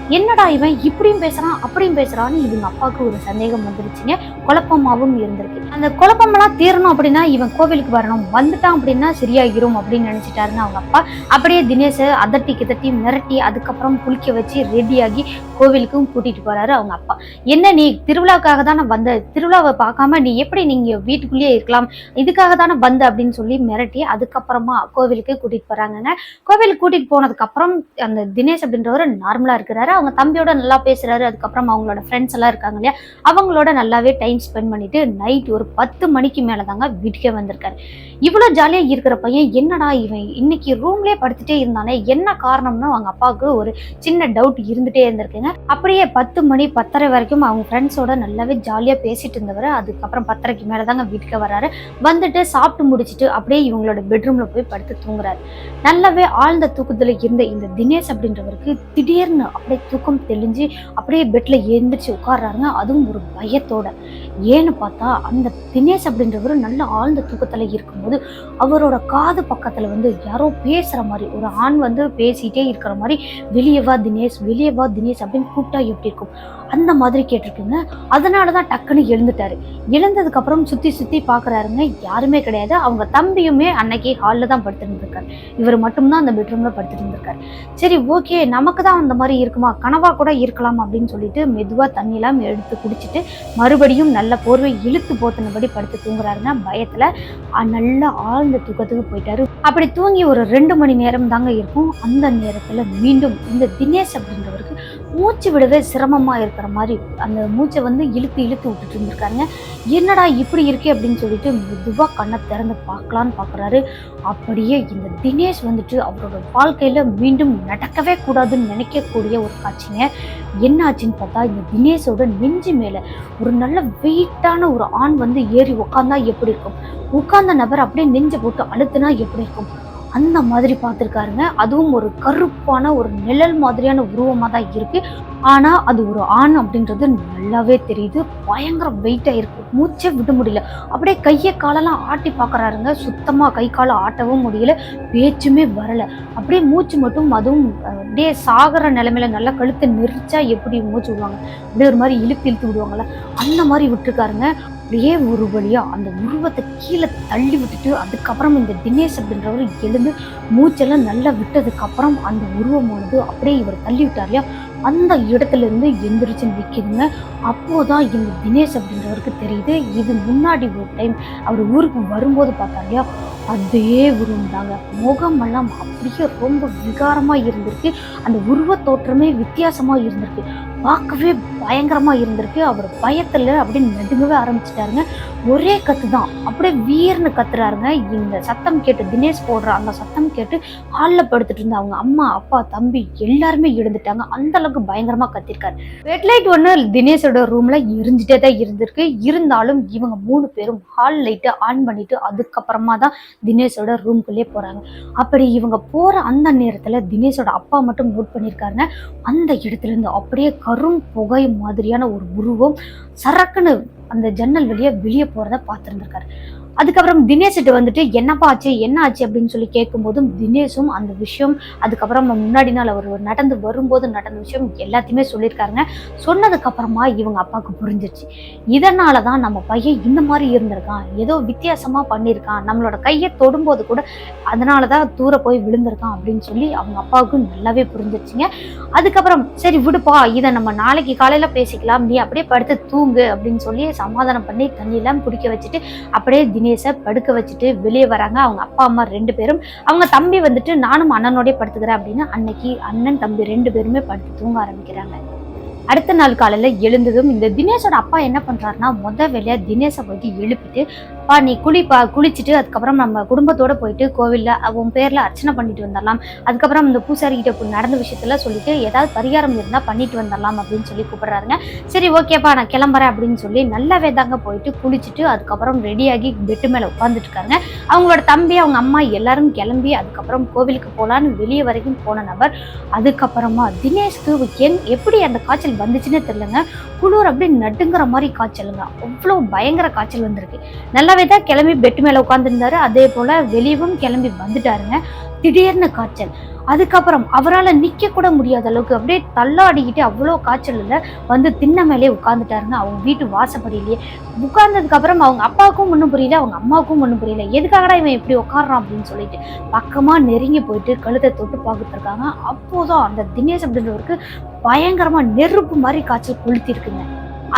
என்னடா இவன் இப்படியும் பேசுறான் அப்படியும் பேசுறான்னு இவங்க அப்பாவுக்கு ஒரு சந்தேகம் வந்துருச்சுங்க. குழப்பமாவும் இருந்திருக்கு. அந்த குழப்பமெல்லாம் தீரணும் அப்படின்னா இவன் கோவிலுக்கு வரணும். வந்துட்டான் அப்படின்னா சரியாகிரும் அப்படின்னு நினைச்சிட்டாருங்க அவங்க அப்பா. அப்படியே தினேஷை அதட்டி கிதட்டி மிரட்டி அதுக்கப்புறம் குளிக்க வச்சு ரெடியாகி கோவிலுக்கும் கூட்டிட்டு போறாரு அவங்க அப்பா. என்ன நீ திருவிழாவுக்காக தானே வந்த? திருவிழாவை பார்க்காம நீ எப்படி நீங்க வீட்டுக்குள்ளேயே இருக்கலாம்? இதுக்காக தானே வந்த அப்படின்னு சொல்லி மிரட்டி அதுக்கப்புறமா கோவிலுக்கு கூட்டிட்டு போறாங்கங்க. கோவிலுக்கு கூட்டிட்டு போனதுக்கு அப்புறம் அந்த தினேஷ் அப்படின்றவர் நார்மலா இருக்கிறாரு. அவங்க தம்பியோட நல்லா பேசுறாரு அதுக்கப்புறம் அவங்களோட ஃப்ரெண்ட்ஸ் எல்லாம் இருக்காங்க இல்லையா? அவங்களோட நல்லாவே டைம் ஸ்பெண்ட் பண்ணிட்டு நைட் ஒரு பத்து மணிக்கு மேல தாங்க வீட்டுக்கே வந்திருக்காரு. இவ்வளோ ஜாலியாக இருக்கிற பையன் என்னடா இவன்? இன்னைக்கு ரூம்லேயே படுத்துட்டே இருந்தானே என்ன காரணம்னு அவங்க அப்பாவுக்கு ஒரு சின்ன டவுட் இருந்துகிட்டே இருந்திருக்குங்க. அப்படியே பத்து மணி பத்தரை வரைக்கும் அவங்க ஃப்ரெண்ட்ஸோட நல்லாவே ஜாலியாக பேசிட்டு இருந்தவர். அதுக்கப்புறம் பத்தரைக்கு மேலே தாங்க வீட்டுக்கு வராரு வந்துட்டு சாப்பிட்டு முடிச்சிட்டு அப்படியே இவங்களோட பெட்ரூமில் போய் படுத்து தூங்குறாரு. நல்லாவே ஆழ்ந்த தூக்கத்தில் இருந்த இந்த தினேஷ் அப்படின்றவருக்கு திடீர்னு அப்படியே தூக்கம் தெளிஞ்சு அப்படியே பெட்டில் எழுந்திரிச்சு உட்காடுறாருங்க அதுவும் ஒரு பயத்தோட. ஏன்னு பார்த்தா அந்த தினேஷ் அப்படின்றவர் நல்ல ஆழ்ந்த தூக்கத்துல இருக்கும்போது அவரோட காது பக்கத்துல வந்து யாரோ பேசுற மாதிரி ஒரு ஆண் வந்து பேசிகிட்டே இருக்கிற மாதிரி வெளியே வா தினேஷ் வெளியே வா தினேஷ் அப்படின்னு கூப்பிட்டா எப்படி இருக்கும்? அந்த மாதிரி கேட்டிருக்குங்க அதனாலதான் டக்குன்னு எழுந்துட்டாரு. எழுந்ததுக்கப்புறம் சுற்றி சுற்றி பார்க்குறாருங்க யாருமே கிடையாது. அவங்க தம்பியுமே அன்னைக்கு ஹாலில் தான் படுத்துட்டு இவர் மட்டும்தான் அந்த பெட்ரூமில் படுத்துட்டு இருந்திருக்காரு சரி ஓகே நமக்கு தான் அந்த மாதிரி இருக்குமா? கனவா கூட இருக்கலாம் அப்படின்னு சொல்லிட்டு மெதுவாக தண்ணியெல்லாம் எடுத்து குடிச்சிட்டு மறுபடியும் நல்ல போர்வை இழுத்து போத்தினபடி படுத்து தூங்குறாருங்க பயத்தில் நல்லா நல்ல ஆழ்ந்த தூக்கத்துக்கு போயிட்டாரு. அப்படி தூங்கி ஒரு ரெண்டு மணி நேரம் தாங்க இருக்கும். அந்த நேரத்தில் மீண்டும் இந்த தினேஷ் அப்படின்றவருக்கு மூச்சு விடவே சிரமமாக இருக்கிற மாதிரி அந்த மூச்சை வந்து இழுத்து இழுத்து விட்டுட்டு இருந்திருக்காருங்க என்னடா இப்படி இருக்கே அப்படின்னு சொல்லிட்டு மெதுவாக கண்ணை திறந்து பார்க்கலான்னு பார்க்குறாரு அப்படியே இந்த தினேஷ் வந்துட்டு அவரோட வாழ்க்கையில் மீண்டும் நடக்கவே கூடாதுன்னு நினைக்கக்கூடிய ஒரு காட்சிங்க. என்ன ஆச்சுன்னு பார்த்தா இந்த தினேஷோட நெஞ்சு மேலே ஒரு நல்ல வெயிட்டான ஒரு ஆண் வந்து ஏறி உட்காந்தா எப்படி இருக்கும்? உட்கார்ந்த நபர் அப்படியே நெஞ்சை போட்டு அழுத்துனா எப்படி இருக்கும்? அந்த மாதிரி பார்த்துருக்காருங்க. அதுவும் ஒரு கருப்பான ஒரு நிழல் மாதிரியான உருவமாக தான் இருக்குது ஆனால் அது ஒரு ஆண் அப்படின்றது நல்லாவே தெரியுது. பயங்கர வெயிட்டாக இருக்குது மூச்சே விட முடியல. அப்படியே கையை காலெல்லாம் ஆட்டி பார்க்கறாருங்க. சுத்தமாக கை காலை ஆட்டவும் முடியல. பேச்சுமே வரலை. அப்படியே மூச்சு மட்டும் அதுவும் அப்படியே சாகிற நிலைமையில நல்லா கழுத்தை நெரிச்சா எப்படி மூச்சு விடுவாங்க? அப்படியே ஒரு மாதிரி இழுத்து இழுத்து விடுவாங்கள்ல அந்த மாதிரி விட்டுருக்காருங்க. அப்படியே ஒரு வழியாக அந்த உருவத்தை கீழே தள்ளி விட்டுட்டு அதுக்கப்புறம் இந்த தினேஷ் அப்படின்றவர் எழுந்து மூச்செல்லாம் நல்லா விட்டதுக்கப்புறம் அந்த உருவமானது அப்படியே இவர் தள்ளி விட்டார் இல்லையா? அந்த இடத்துல இருந்து எந்திரிச்சு நிற்கிதுங்க அப்போதான் இந்த தினேஷ் அப்படின்றவருக்கு தெரியுது. இது முன்னாடி ஒரு டைம் அவர் ஊருக்கு வரும்போது பார்த்தார் இல்லையா? அதே உருவம் தாங்க. முகமெல்லாம் அப்படியே ரொம்ப விகாரமாக இருந்திருக்கு. அந்த உருவ தோற்றமே வித்தியாசமாக இருந்திருக்கு. பார்க்கவே பயங்கரமாக இருந்திருக்கு. அவர் பயத்தில் அப்படியே நடுங்கவே ஆரம்பிச்சிட்டாருங்க. ஒரே கத்து தான். அப்படியே வீர்னு கத்துறாருங்க. இந்த சத்தம் கேட்டு தினேஷ் போடுற அந்த சத்தம் கேட்டு ஹாலில் படுத்துட்டு இருந்த அவங்க அம்மா அப்பா தம்பி எல்லாருமே எழுந்துட்டாங்க. அந்த அளவுக்கு பயங்கரமாக கத்திருக்காரு. வெட்லைட் ஒன்று தினேஷோட ரூமில் எரிஞ்சிட்டே தான் இருந்திருக்கு. இருந்தாலும் இவங்க மூணு பேரும் ஹால் லைட்டை ஆன் பண்ணிட்டு அதுக்கப்புறமா தான் தினேஷோட ரூம்குள்ளே போகிறாங்க அப்படி இவங்க போகிற அந்த நேரத்தில் தினேஷோட அப்பா மட்டும் நோட் பண்ணியிருக்காருங்க அந்த இடத்துலேருந்து அப்படியே அப்படியே கரும் புகை மாதிரியான ஒரு உருவம் சரக்குன்னு அந்த ஜன்னல் வழியா வெளியே போறத பார்த்துருந்துருக்காரு. அதுக்கப்புறம் தினேஷ்கிட்ட வந்துட்டு என்னப்பா ஆச்சு? என்ன ஆச்சு? அப்படின்னு சொல்லி கேட்கும்போதும் தினேஷும் அந்த விஷயம் அதுக்கப்புறம் முன்னாடி நாள் அவர் நடந்து வரும்போது நடந்த விஷயம் எல்லாத்தையுமே சொல்லியிருக்காருங்க. சொன்னதுக்கப்புறமா இவங்க அப்பாவுக்கு புரிஞ்சிருச்சு. இதனால தான் நம்ம பையன் இந்த மாதிரி இருந்திருக்கான். ஏதோ வித்தியாசமாக பண்ணியிருக்கான். நம்மளோட கையை தொடும்போது கூட அதனால தான் தூர போய் விழுந்திருக்கான் அப்படின்னு சொல்லி அவங்க அப்பாவுக்கு நல்லாவே புரிஞ்சிருச்சுங்க. அதுக்கப்புறம் சரி விடுப்பா. இதை நம்ம நாளைக்கு காலையில் பேசிக்கலாம். நீ அப்படியே படுத்து தூங்கு. அப்படின்னு சொல்லி சமாதானம் பண்ணி தண்ணியெல்லாம் குடிக்க வச்சுட்டு அப்படியே தினேஷை படுக்க வச்சுட்டு வெளியே வராங்க. அவங்க அப்பா அம்மா ரெண்டு பேரும். அவங்க தம்பி வந்துட்டு நானும் அண்ணனோடய படுத்துக்கிறேன் அப்படின்னு அன்னைக்கு அண்ணன் தம்பி ரெண்டு பேருமே படுத்து தூங்க ஆரம்பிக்கிறாங்க. அடுத்த நாள் காலையில் எழுந்ததும் இந்த தினேஷோட அப்பா என்ன பண்ணுறாருன்னா முத வேலையாக தினேஷை போயிட்டு எழுப்பிட்டு பா நீ குளிப்பா குளிச்சுட்டு அதுக்கப்புறம் நம்ம குடும்பத்தோட போயிட்டு கோவிலில் உன் பேரில் அர்ச்சனை பண்ணிட்டு வந்துடலாம் அதுக்கப்புறம் இந்த பூசாரி கிட்ட நடந்த விஷயத்துல சொல்லிட்டு ஏதாவது பரிகாரம் இருந்தால் பண்ணிட்டு வந்துடலாம் அப்படின்னு சொல்லி கூப்பிட்றாருங்க. சரி ஓகேப்பா நான் கிளம்புறேன் அப்படின்னு சொல்லி நல்லாவே தாங்க போயிட்டு குளிச்சுட்டு அதுக்கப்புறம் ரெடியாகி பெட்டு மேலே உட்காந்துட்டு அவங்களோட தம்பி அவங்க அம்மா எல்லாரும் கிளம்பி அதுக்கப்புறம் கோவிலுக்கு போகலான்னு வெளியே வரைக்கும் போன நபர் அதுக்கப்புறமா தினேஷ்க்கு எங் எப்படி அந்த காய்ச்சல் வந்துச்சுன்னே தெரியலங்க. குளிர் அப்படியே நடுங்கிற மாதிரி காய்ச்சலுங்க. அவ்வளோ பயங்கர காய்ச்சல் வந்திருக்கு. நல்லாவே தான் கிளம்பி பெட் மேலே உட்காந்துருந்தாரு அதே போல் வெளியவும் கிளம்பி வந்துட்டாருங்க. திடீர்னு காய்ச்சல். அதுக்கப்புறம் அவரால் நிற்க கூட முடியாத அளவுக்கு அப்படியே தள்ளாடிக்கிட்டு அவ்வளோ காய்ச்சலில் வந்து திண்ண மேலே உட்காந்துட்டாருங்க அவங்க வீட்டு வாசப்படியிலேயே உட்கார்ந்ததுக்கப்புறம் அவங்க அப்பாவுக்கும் ஒன்றும் புரியல அவங்க அம்மாவுக்கும் ஒன்றும் புரியல. எதுக்காகடா இவன் இப்படி உட்காடுறான் அப்படின்னு சொல்லிட்டு பக்கமாக நெருங்கி போயிட்டு கழுத்தை தொட்டு பார்த்துருக்காங்க அப்போதும் அந்த தினேஷ் அப்படின்றவருக்கு பயங்கரமாக நெருப்பு மாதிரி காய்ச்சல் கொளுத்திருக்குங்க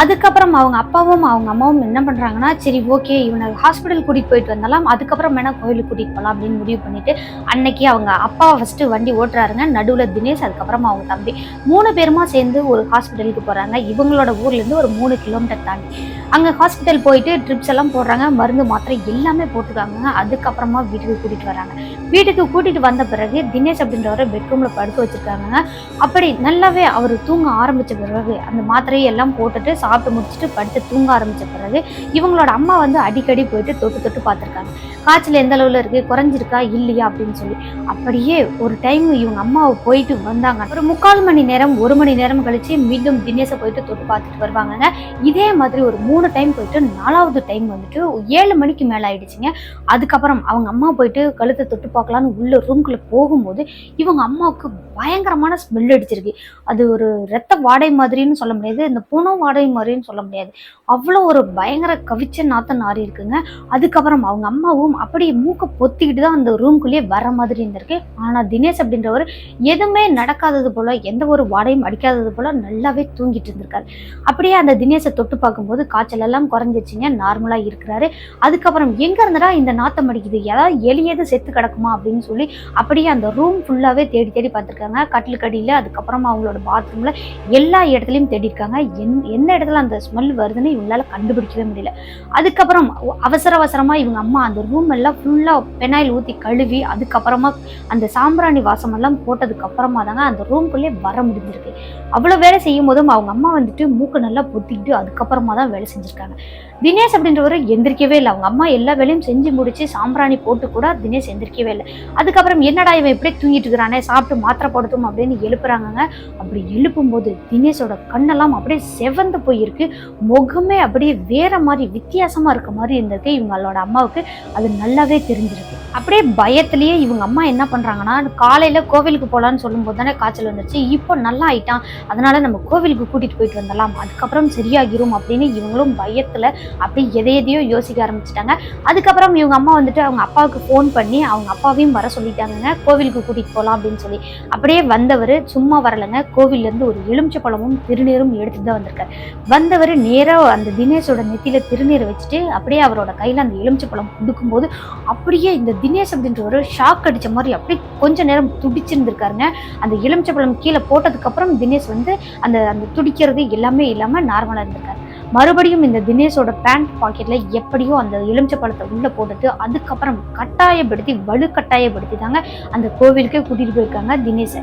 அதுக்கப்புறம் அவங்க அப்பாவும் அவங்க அம்மாவும் என்ன பண்ணுறாங்கன்னா சரி ஓகே இவனை ஹாஸ்பிட்டல் கூட்டிகிட்டு போயிட்டு வந்தாலும். அதுக்கப்புறம் வேணால் கோயிலுக்கு கூட்டிகிட்டு போகலாம் அப்படின்னு முடிவு பண்ணிவிட்டு அன்னைக்கு அவங்க அப்பா ஃபஸ்ட்டு வண்டி ஓட்டுறாருங்க. நடுவில் தினேஷ் அதுக்கப்புறமா அவங்க தம்பி. மூணு பேருமா சேர்ந்து ஒரு ஹாஸ்பிட்டலுக்கு போகிறாங்க இவங்களோட ஊர்லேருந்து ஒரு மூணு கிலோமீட்டர் தாண்டி. அங்கே ஹாஸ்பிட்டல் போயிட்டு ட்ரிப்ஸ் எல்லாம் போடுறாங்க. மருந்து மாத்திரை எல்லாமே போட்டுருக்காங்க அதுக்கப்புறமா வீட்டுக்கு கூட்டிகிட்டு வராங்க. வீட்டுக்கு கூட்டிகிட்டு வந்த பிறகு தினேஷ் அப்படின்றவரை பெட்ரூமில் படுக்க வச்சுருக்காங்க அப்படி நல்லாவே அவர் தூங்க ஆரம்பித்த பிறகு அந்த மாத்திரையை எல்லாம் போட்டுட்டு சாப்பிட்டு முடிச்சுட்டு படுத்து தூங்க ஆரம்பிச்ச பிறகு இவங்களோட அம்மா வந்து அடிக்கடி போயிட்டு தொட்டு தொட்டு பார்த்துருக்காங்க. காய்ச்சல் எந்த அளவில் இருக்கு? குறைஞ்சிருக்கா? இல்லையா? அப்படின்னு சொல்லி. அப்படியே ஒரு டைம் இவங்க அம்மாவை போயிட்டு வந்தாங்க. ஒரு முக்கால் மணி நேரம் ஒரு மணி நேரம் கழிச்சு மீண்டும் தினேஷை போயிட்டு தொட்டு பார்த்துட்டு வருவாங்கங்க. இதே மாதிரி ஒரு மூணு டைம் போயிட்டு நாலாவது டைம் வந்துட்டு ஏழு மணிக்கு மேலே ஆயிடுச்சுங்க. அதுக்கப்புறம் அவங்க அம்மா போயிட்டு கழுத்தை தொட்டு பார்க்கலான்னு உள்ள ரூம்குள்ளே போகும்போது இவங்க அம்மாவுக்கு பயங்கரமான ஸ்மெல் அடிச்சிருக்கு. அது ஒரு ரத்த வாடை மாதிரின்னு சொல்ல முடியாது. இந்த புணம் வாடை மாதிரின்னு சொல்ல முடியாது. அவ்வளோ ஒரு பயங்கர கவிச்ச நாத்தம் நாரி இருக்குங்க. அதுக்கப்புறம் அவங்க அம்மாவும் அப்படியே மூக்க பொத்திக்கிட்டு தான் அந்த ரூம்குள்ளேயே வர மாதிரி இருந்திருக்கு. ஆனால் தினேஷ் அப்படின்றவர் எதுவுமே நடக்காதது போல எந்த ஒரு வாடையும் அடிக்காதது போல நல்லாவே தூங்கிட்டு இருந்திருக்காரு. அப்படியே அந்த தினேஷை தொட்டு பார்க்கும்போது காய்ச்சல் எல்லாம் குறைஞ்சிச்சிங்க நார்மலாக இருக்கிறாரு. அதுக்கப்புறம் எங்கிருந்துடா இந்த நாத்தம் அடிக்குது? ஏதாவது எலியது செத்து கிடக்குமா அப்படின்னு சொல்லி அப்படியே அந்த ரூம் ஃபுல்லாகவே தேடி தேடி பார்த்துருக்காங்க. கட்டிலுக்கடியில் அதுக்கப்புறமா அவங்களோட பாத்ரூமில் எல்லா இடத்துலையும் தேடி இருக்காங்க என் எந்த இடத்துல அந்த ஸ்மெல் வருதுன்னு இவங்களால கண்டுபிடிக்கவே முடியல. அதுக்கப்புறம் அவசர அவசரமா இவங்க அம்மா அந்த ரூம் எல்லாம் ஃபுல்லா பெனாயில் ஊத்தி கழுவி அதுக்கப்புறமா அந்த சாம்பிராணி வாசம் எல்லாம் போட்டதுக்கு அப்புறமா தாங்க அந்த ரூம்குள்ளே வர முடிஞ்சிருக்கு. அவ்வளவு வேலை செய்யும் போதும் அவங்க அம்மா வந்துட்டு மூக்கு நல்லா பொத்திக்கிட்டு அதுக்கப்புறமா தான் வேலை செஞ்சிருக்காங்க. தினேஷ் அப்படின்றவர் எந்திரிக்கவே இல்லை. அவங்க அம்மா எல்லா வேலையும் செஞ்சு முடிச்சு சாம்பிராணி போட்டு கூட தினேஷ் எந்திரிக்கவே இல்லை. அதுக்கப்புறம் என்னடா இவன் இப்படியே தூங்கிட்டு இருக்கிறானே சாப்பிட்டு மாத்திரை படுத்தும் அப்படின்னு எழுப்புறாங்கங்க. அப்படி எழுப்பும்போது தினேஷோட கண்ணெல்லாம் அப்படியே செவந்து போயிருக்கு. முகமே அப்படியே வேற மாதிரி வித்தியாசமா இருக்க மாதிரி இருந்திருக்கு இவங்களோட அம்மாவுக்கு. அது நல்லாவே தெரிஞ்சிருக்கு. அப்படியே பயத்திலேயே இவங்க அம்மா என்ன பண்ணுறாங்கன்னா காலையில் கோவிலுக்கு போகலான்னு சொல்லும்போது தானே காய்ச்சல் வந்துச்சு. இப்போ நல்லா ஆயிட்டான். அதனால நம்ம கோவிலுக்கு கூட்டிகிட்டு போயிட்டு வந்துடலாம். அதுக்கப்புறம் சரியாகிரும் அப்படின்னு இவங்களும் பயத்தில் அப்படி எதை எதையோ யோசிக்க ஆரம்பிச்சிட்டாங்க. அதுக்கப்புறம் இவங்க அம்மா வந்துட்டு அவங்க அப்பாவுக்கு ஃபோன் பண்ணி அவங்க அப்பாவையும் வர சொல்லிட்டாங்கங்க. கோவிலுக்கு கூட்டிகிட்டு போகலாம் அப்படின்னு சொல்லி. அப்படியே வந்தவர் சும்மா வரலைங்க. கோவிலேருந்து ஒரு எலுமிச்சை பழமும் திருநீரும் எடுத்துட்டு தான் வந்திருக்காரு. வந்தவர் நேராக அந்த தினேஷோட நெத்தியில் திருநீரை வச்சுட்டு அப்படியே அவரோட கையில் அந்த எலுமிச்சை பழம் கொடுக்கும்போது அப்படியே இந்த தினேஷ் அப்படின்ற ஒரு ஷாக் அடிச்ச மாதிரி அப்படியே கொஞ்ச நேரம் துடிச்சிருந்துருக்காருங்க. அந்த எலுமிச்சை பழம் கீழே போட்டதுக்கப்புறம் தினேஷ் வந்து அந்த அந்த துடிக்கிறது எல்லாமே இல்லாமல் நார்மலாக இருந்திருக்காரு. மறுபடியும் இந்த தினேஷோட பேண்ட் பாக்கெட்ல எப்படியோ அந்த எலுமிச்சை பழத்தை உள்ள போட்டுட்டு அதுக்கப்புறம் கட்டாயப்படுத்தி வலு கட்டாயப்படுத்தி தாங்க அந்த கோவிலுக்கே கூட்டிட்டு போயிருக்காங்க தினேஷை.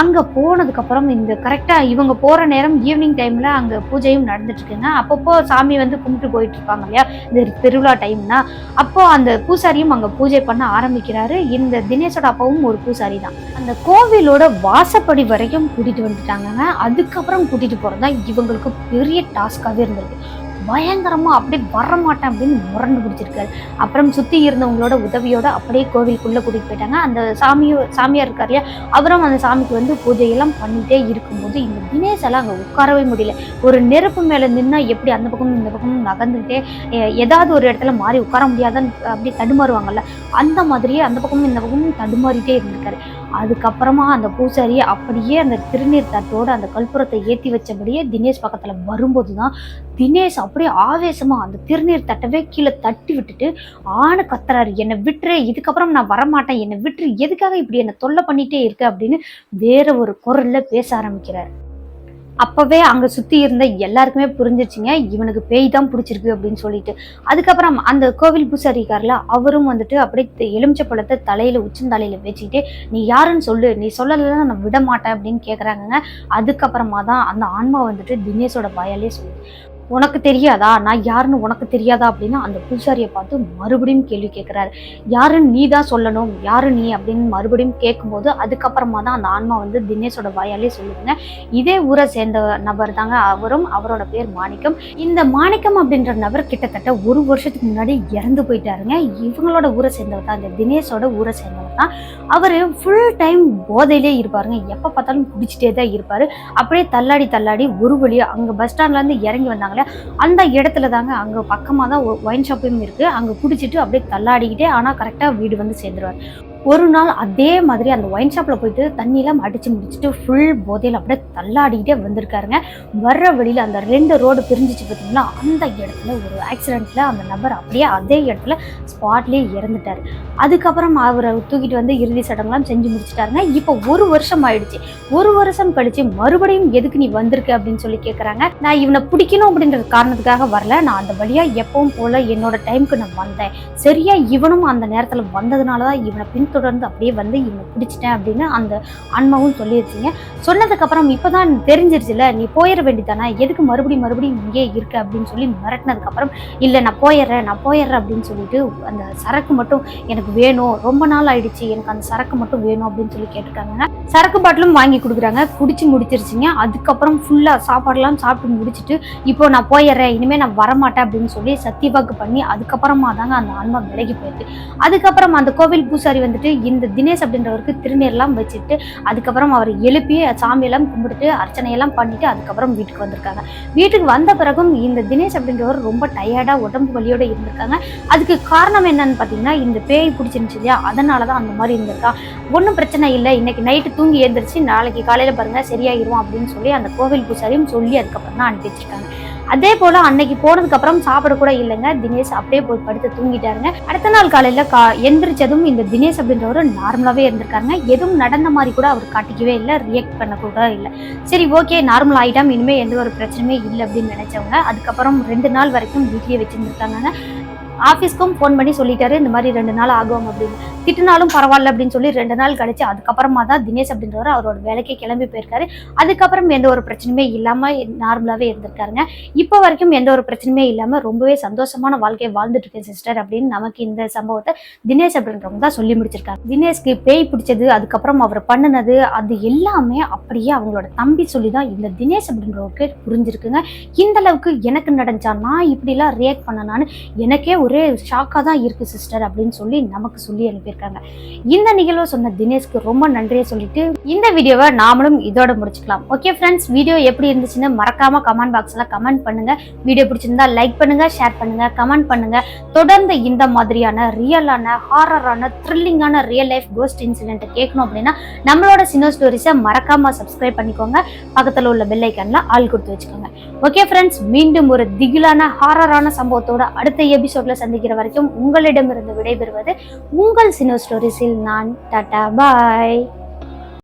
அங்க போனதுக்கு அப்புறம் இந்த கரெக்டா இவங்க போற நேரம் ஈவினிங் டைம்ல அங்க பூஜையும் நடந்துட்டு இருக்குங்க அப்பப்போ சாமி வந்து கும்பிட்டு போயிட்டு இருப்பாங்க இல்லையா? இந்த திருவிழா டைம்னா அப்போ அந்த பூசாரியும் அங்க பூஜை பண்ண ஆரம்பிக்கிறாரு. இந்த தினேஷோட அப்பாவும் ஒரு பூசாரி தான். அந்த கோவிலோட வாசப்படி வரைக்கும் கூட்டிட்டு வந்துட்டாங்க அதுக்கப்புறம் கூட்டிட்டு போகிறது தான் இவங்களுக்கு பெரிய டாஸ்காவே இருந்திருக்கு பயங்கரமாக அப்படியே வர மாட்டேன் அப்படின்னு முரண்டு பிடிச்சிருக்காரு அப்புறம் சுற்றி இருந்தவங்களோட உதவியோட அப்படியே கோவிலுக்குள்ளே கூட்டிகிட்டு போயிட்டாங்க. அந்த சாமியோ சாமியார் இருக்கார் இல்லையா? அவரும் அந்த சாமிக்கு வந்து பூஜையெல்லாம் பண்ணிகிட்டே இருக்கும்போது இந்த தினேஷால் அங்கே உட்காரவே முடியல. ஒரு நெருப்பு மேலே நின்னால் எப்படி அந்த பக்கமும் இந்த பக்கமும் நகர்ந்துகிட்டே ஏதாவது ஒரு இடத்துல மாறி உட்கார முடியாதுன்னு அப்படியே தடுமாறுவாங்கல்ல. அந்த மாதிரியே அந்த பக்கமும் இந்த பக்கமும் தடுமாறிட்டே இருந்திருக்காரு. அதுக்கப்புறமா அந்த பூசாரி அப்படியே அந்த திருநீர் தட்டோட அந்த கற்பூரத்தை ஏற்றி வச்சபடியே தினேஷ் பக்கத்தில் வரும்போது தான் தினேஷ் அப்படியே ஆவேசமாக அந்த திருநீர் தட்டவே கீழே தட்டி விட்டுட்டு ஆணு கத்துறாரு என்னை விட்டுரு இதுக்கப்புறம் நான் வரமாட்டேன் என்னை விட்டுரு எதுக்காக இப்படி என்னை தொல்லை பண்ணிகிட்டே இருக்க? அப்படின்னு வேற ஒரு குரலில் பேச ஆரம்பிக்கிறார். அப்போவே அங்கே சுற்றி இருந்த எல்லாருக்குமே புரிஞ்சிருச்சுங்க இவனுக்கு பேய் தான் பிடிச்சிருக்கு அப்படின்னு சொல்லிட்டு. அதுக்கப்புறம் அந்த கோவில் பூசாரிக்காரில் அவரும் வந்துட்டு அப்படியே எலுமிச்சை பழத்தை தலையில் உச்சந்தலையில் வச்சுக்கிட்டு நீ யாருன்னு சொல்லு நீ சொல்லலைன்னா நான் விட மாட்டேன் அப்படின்னு கேட்குறாங்கங்க அதுக்கப்புறமா தான் அந்த ஆன்மா வந்துட்டு தினேஷோட வாயாலே சொல்லுது. உனக்கு தெரியாதா? நான் யாருன்னு உனக்கு தெரியாதா? அப்படின்னு அந்த பூசாரியை பார்த்து மறுபடியும் கேள்வி கேட்குறாரு. யாருன்னு நீ தான் சொல்லணும். யாரு நீ? அப்படின்னு மறுபடியும் கேட்கும்போது அதுக்கப்புறமா தான் அந்த ஆன்மா வந்து தினேஷோட வாயாலே சொல்லுதுங்க. இதே ஊரை சேர்ந்த நபர் தாங்க அவரும் அவரோட பேர் மாணிக்கம். இந்த மாணிக்கம் அப்படின்ற நபர் கிட்டத்தட்ட ஒரு வருஷத்துக்கு முன்னாடி இறந்து போயிட்டாருங்க. இவங்களோட ஊரை சேர்ந்தவர் தான் இந்த தினேஷோட ஊரை சேர்ந்தவர். தான் அவர் ஃபுல் டைம் போதையிலே இருப்பாருங்க. எப்போ பார்த்தாலும் குடிச்சிட்டே தான் இருப்பார். அப்படியே தள்ளாடி தள்ளாடி ஒரு வழியாக அங்கே பஸ் ஸ்டாண்ட்லேருந்து இறங்கி வந்தாங்களே அந்த இடத்துல தாங்க அங்கே பக்கமாக தான் ஒயின் ஷாப்பும் இருக்குது அங்கே குடிச்சிட்டு அப்படியே தள்ளாடிக்கிட்டே ஆனால் கரெக்டாக வீடு வந்து சேர்ந்துருவார். ஒரு நாள் அதே மாதிரி அந்த ஒயின் ஷாப்பில் போயிட்டு தண்ணியெல்லாம் அடித்து முடிச்சுட்டு ஃபுல் போதையில் அப்படியே தள்ளாடிக்கிட்டே வந்திருக்காருங்க. வர்ற வழியில் அந்த ரெண்டு ரோடு பிரிஞ்சிச்சு பார்த்தீங்கன்னா அந்த இடத்துல ஒரு ஆக்சிடெண்ட்டில் அந்த நபர் அப்படியே அதே இடத்துல ஸ்பாட்லேயே இறந்துட்டார். அதுக்கப்புறம் அவரை தூக்கிட்டு வந்து இறுதி சடங்கெல்லாம் செஞ்சு முடிச்சிட்டாருங்க. இப்போ ஒரு வருஷம் ஆயிடுச்சு. ஒரு வருஷம் கழித்து மறுபடியும் எதுக்கு நீ வந்திருக்க அப்படின்னு சொல்லி கேட்குறாங்க நான் இவனை பிடிக்கணும் அப்படின்ற காரணத்துக்காக வரல. நான் அந்த வழியாக எப்பவும் போல் என்னோட டைம்க்கு நான் வந்தேன். சரியாக இவனும் அந்த நேரத்தில் வந்ததுனால தான் இவனை பின் பின்தொடர்ந்து அப்படியே வந்து இவனை பிடிச்சிட்டேன் அப்படின்னு அந்த அன்மாவும் சொல்லிடுச்சிங்க சொன்னதுக்கப்புறம் இப்போதான் தெரிஞ்சிருச்சுல நீ போயிட வேண்டியதானே எதுக்கு மறுபடியும் மறுபடியும் இங்கே இருக்க அப்படின்னு சொல்லி மிரட்டினதுக்கப்புறம் இல்லை நான் போயிடுறேன் நான் போயிடுறேன் அப்படின்னு சொல்லிட்டு அந்த சரக்கு மட்டும் எனக்கு வேணும். ரொம்ப நாள் ஆயிடுச்சு எனக்கு அந்த சரக்கு மட்டும் வேணும் அப்படின்னு சொல்லி கேட்டிருக்காங்க சரக்கு பாட்டிலும் வாங்கி கொடுக்குறாங்க. குடிச்சு முடிச்சிருச்சிங்க. அதுக்கப்புறம் ஃபுல்லாக சாப்பாடுலாம் சாப்பிட்டு முடிச்சிட்டு இப்போ நான் போயிடுறேன் இனிமேல் நான் வரமாட்டேன் அப்படின்னு சொல்லி சத்தியவாக்கு பண்ணி அதுக்கப்புறமா தாங்க அந்த ஆன்மா விலகி போயிடுது அதுக்கப்புறம் அந்த கோவில் பூசாரி வந்து வந்துட்டு இந்த தினேஷ் அப்படின்றவருக்கு திருநீர்லாம் வச்சுட்டு அதுக்கப்புறம் அவர் எழுப்பி சாமியெல்லாம் கும்பிட்டுட்டு அர்ச்சனையெல்லாம் பண்ணிட்டு அதுக்கப்புறம் வீட்டுக்கு வந்திருக்காங்க. வீட்டுக்கு வந்த பிறகும் இந்த தினேஷ் அப்படின்றவர் ரொம்ப டயர்டாக உடம்பு வலியோடு இருந்திருக்காங்க. அதுக்கு காரணம் என்னன்னு பார்த்தீங்கன்னா இந்த பேய் பிடிச்சிருந்துச்சு இல்லையா? அதனால தான் அந்த மாதிரி இருந்திருக்கா. ஒன்றும் பிரச்சனை இல்லை. இன்னைக்கு நைட்டு தூங்கி எழுந்திரிச்சு நாளைக்கு காலையில் பாருங்க சரியாயிரும் அப்படின்னு சொல்லி அந்த கோவில் பூசாரியும் சொல்லி அதுக்கப்புறம் தான் அனுப்பி வச்சிருக்காங்க. அதே போல அன்னைக்கு போனதுக்கு அப்புறம் சாப்பிட கூட இல்லைங்க. தினேஷ் அப்படியே போய் படுத்து தூங்கிட்டாருங்க. அடுத்த நாள் காலையில கா எந்திரிச்சதும் இந்த தினேஷ் அப்படின்றவர் நார்மலாவே இருந்திருக்காருங்க. எதுவும் நடந்த மாதிரி கூட அவர் காட்டிக்கவே இல்லை ரியாக்ட் பண்ண கூட இல்லை. சரி ஓகே நார்மல் ஆயிட்டாம். இனிமே எந்த ஒரு பிரச்சனையுமே இல்லை அப்படின்னு நினைச்சவங்க அதுக்கப்புறம் ரெண்டு நாள் வரைக்கும் வீட்லயே வச்சிருந்துருக்காங்க ஆஃபீஸ்க்கும் ஃபோன் பண்ணி சொல்லிட்டாரு இந்த மாதிரி ரெண்டு நாள் ஆகும் அப்படின்னு. திட்டினாலும் பரவாயில்ல அப்படின்னு சொல்லி ரெண்டு நாள் கழிச்சு அதுக்கப்புறமா தான் தினேஷ் அப்படின்றவர் அவரோட வேலைக்கு கிளம்பி போயிருக்காரு. அதுக்கப்புறம் எந்த ஒரு பிரச்சனையுமே இல்லாம நார்மலாவே இருந்திருக்காருங்க. இப்போ வரைக்கும் எந்த ஒரு பிரச்சனையுமே இல்லாம ரொம்பவே சந்தோஷமான வாழ்க்கையை வாழ்ந்துட்டு இருக்கேன் சிஸ்டர் அப்படின்னு நமக்கு இந்த சம்பவத்தை தினேஷ் அப்படின்றவங்க தான் சொல்லி முடிச்சிருக்காங்க. தினேஷ்க்கு பேய் பிடிச்சது அதுக்கப்புறம் அவர் பண்ணினது அது எல்லாமே அப்படியே அவங்களோட தம்பி சொல்லி தான் இந்த தினேஷ் அப்படின்றவருக்கு புரிஞ்சிருக்குங்க. இந்த அளவுக்கு எனக்கு நடந்தா நான் இப்படிலாம் ரியாக்ட் பண்ணனான்னு எனக்கே ஒரு ஷாக்காக தான் இருக்குது சிஸ்டர் அப்படின்னு சொல்லி நமக்கு சொல்லி அனுப்பியிருக்காங்க. இந்த நிகழ்வை சொன்ன தினேஷ்க்கு ரொம்ப நன்றியை சொல்லிட்டு இந்த வீடியோவை நாமளும் இதோட முடிச்சுக்கலாம். ஓகே ஃப்ரெண்ட்ஸ் வீடியோ எப்படி இருந்துச்சுன்னு மறக்காம கமெண்ட் பாக்ஸில் கமெண்ட் பண்ணுங்க. வீடியோ பிடிச்சிருந்தா லைக் பண்ணுங்க ஷேர் பண்ணுங்க கமெண்ட் பண்ணுங்க. தொடர்ந்து இந்த மாதிரியான ரியலான ஹாரரான த்ரில்லிங்கான ரியல் லைஃப் கோஸ்ட் இன்சிடென்ட் கேட்கணும் அப்படின்னா நம்மளோட சினோ ஸ்டோரிஸை மறக்காம சப்ஸ்கிரைப் பண்ணிக்கோங்க. பக்கத்தில் உள்ள பெல் ஐக்கன்ல ஆள் கொடுத்து வச்சுக்கோங்க. ஓகே ஃப்ரெண்ட்ஸ் மீண்டும் ஒரு திகிலான ஹாரரான சம்பவத்தோட அடுத்த எபிசோட்ல சந்திக்கிற வரைக்கும் உங்களிடமிருந்து விடைபெறுவது உங்கள் சினோ ஸ்டோரிஸில் நான். டாடா பாய்.